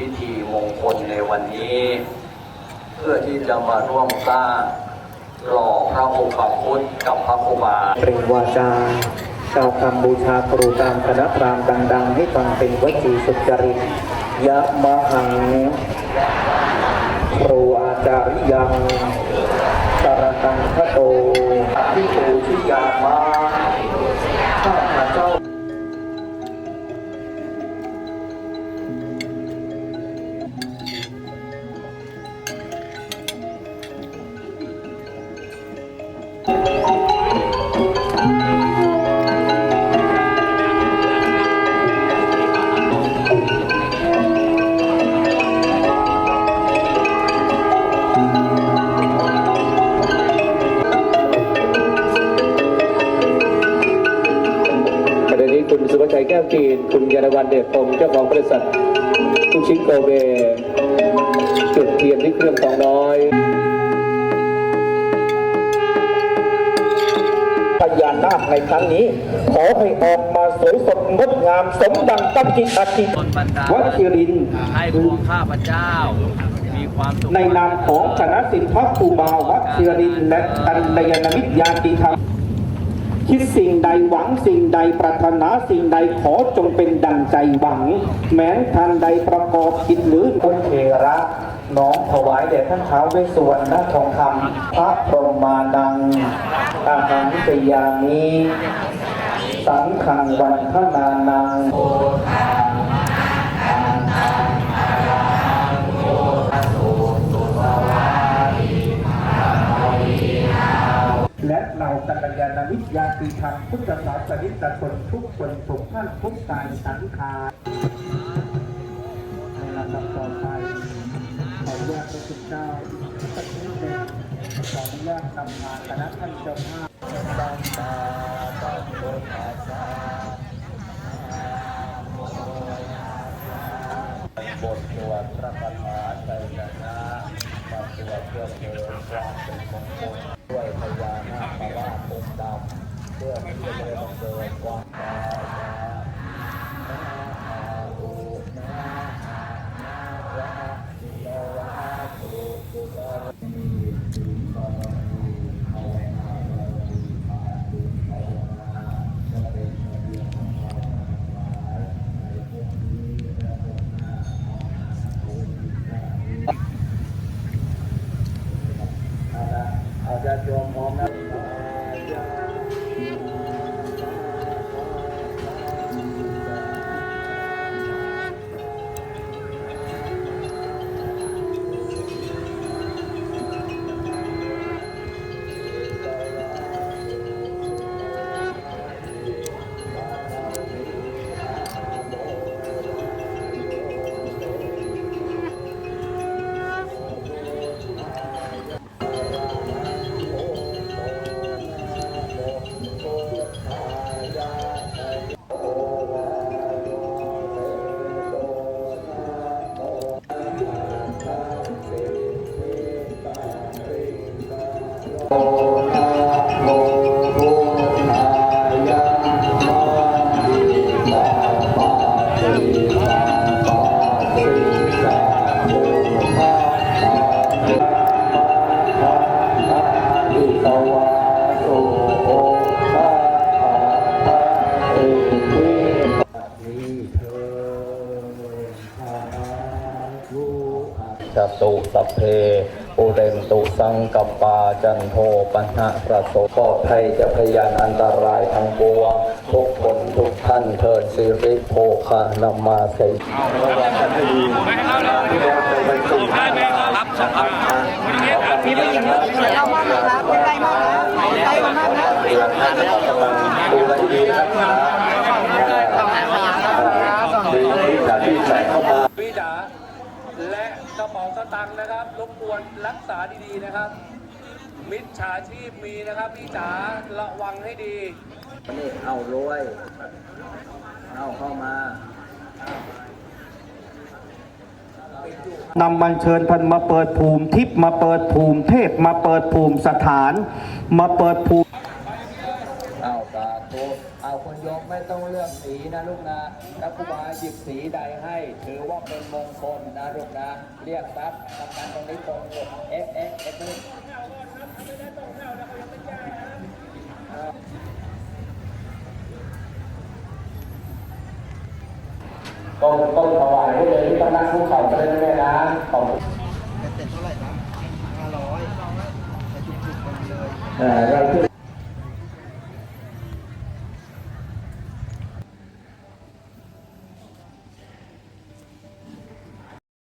พิธีมงคลในวันนี้ เพื่อที่จะมาร่วมสร้างหล่อพระองค์พระพุทธกับพระครูบาเปล่งวาจากล่าวคำบูชาครูตามคณะพราหมณ์ดัง ๆ ให้ฟังเป็นวจีสุจริตยะมะหังครูอาจาริยังสารตังคโตที่ปูชิยามาข้า จีนคุณยานวันเดชพงศ์เจ้าของบริษัทลูกชิ้นโกเบจุดเทียนที่เครื่องทองน้อยพญานาคในครั้งนี้ ขอให้ออกมาสวยสดงดงามสมดังตั้งจิตอธิษฐานวัชิรินทร์ให้พวงข้าพเจ้ามีความสุขในนามของคณะสิทธิพักครูบาวัดเชียรินทร์และกัลยาณมิตรญาติธรรม คิดสิ่งใดหวังสิ่งใดปรารถนาสิ่งใดขอจงเป็นดังใจหวัง แม้นทันใดประกอบกิจหรือคนเทระน้องถวายแด่ท่านเท้าเวสวรรณทองคำพระพรหมานังตาหังสยามีสังขังวันพนานัง กัลยาติธรรมพุทธศาสนิกชนทุกคนทุกท่านทุกกายสังขารในลำดับต่อไปขออนุญาตพระคุณเจ้าสักนิดหนึ่งขออนุญาตนำมาคณะท่านเจ้าภาพบทสวดพระคาถาไตรยนะ วเพื่อเพิ่มความเป็นมงคลด้วยพญานาคราชองค์ดำเพื่อที่จะได้ จตุสัพเพปุเรนตุสังกัปปาจันโทปัญหะประสบปลอดภัยจากพยานอันตรายทั้งปวงทุกคนทุกท่านเทินสิริโภคานามาใส่ระวังกันให้ดีไปสู่ทางรับนะครับมีผู้หญิงเรามากเลยครับใกล้มากนะใกล้มากนะดูแลดีนะครับดี ที่จะที่ใส่เข้ามาพี่จ๋าและกระเป๋าสตังค์นะครับรบกวนรักษาดีๆนะครับ มิจฉาชีพมีนะครับพี่จ๋าระวังให้ดีนี่เอารวยเอาเข้ามานำมันเชิญพันมาเปิดภูมิทิพย์มาเปิดภูมิเทพมาเปิดภูมิสถาน มาเปิดภูมิ เอาสาธุอะเอาคนโยมไม่ต้องเลือกสีนะลูกนะถ้าครูบาหยิบสีใดให้ถือว่าเป็นมงคลนะลูกนะ เรียกทรัพย์ทำการตรงนี้ตรงเอฟเอฟเอฟนี่ต้องต้องถวายให้เลยที่ต้องนั่งคุกเข่าไปเลยนะแม่นะขอบคุณเสร็จเท่าไหร่ครับห้าร้อยใช้จุกๆไปเลยเอ่อเราขึ้น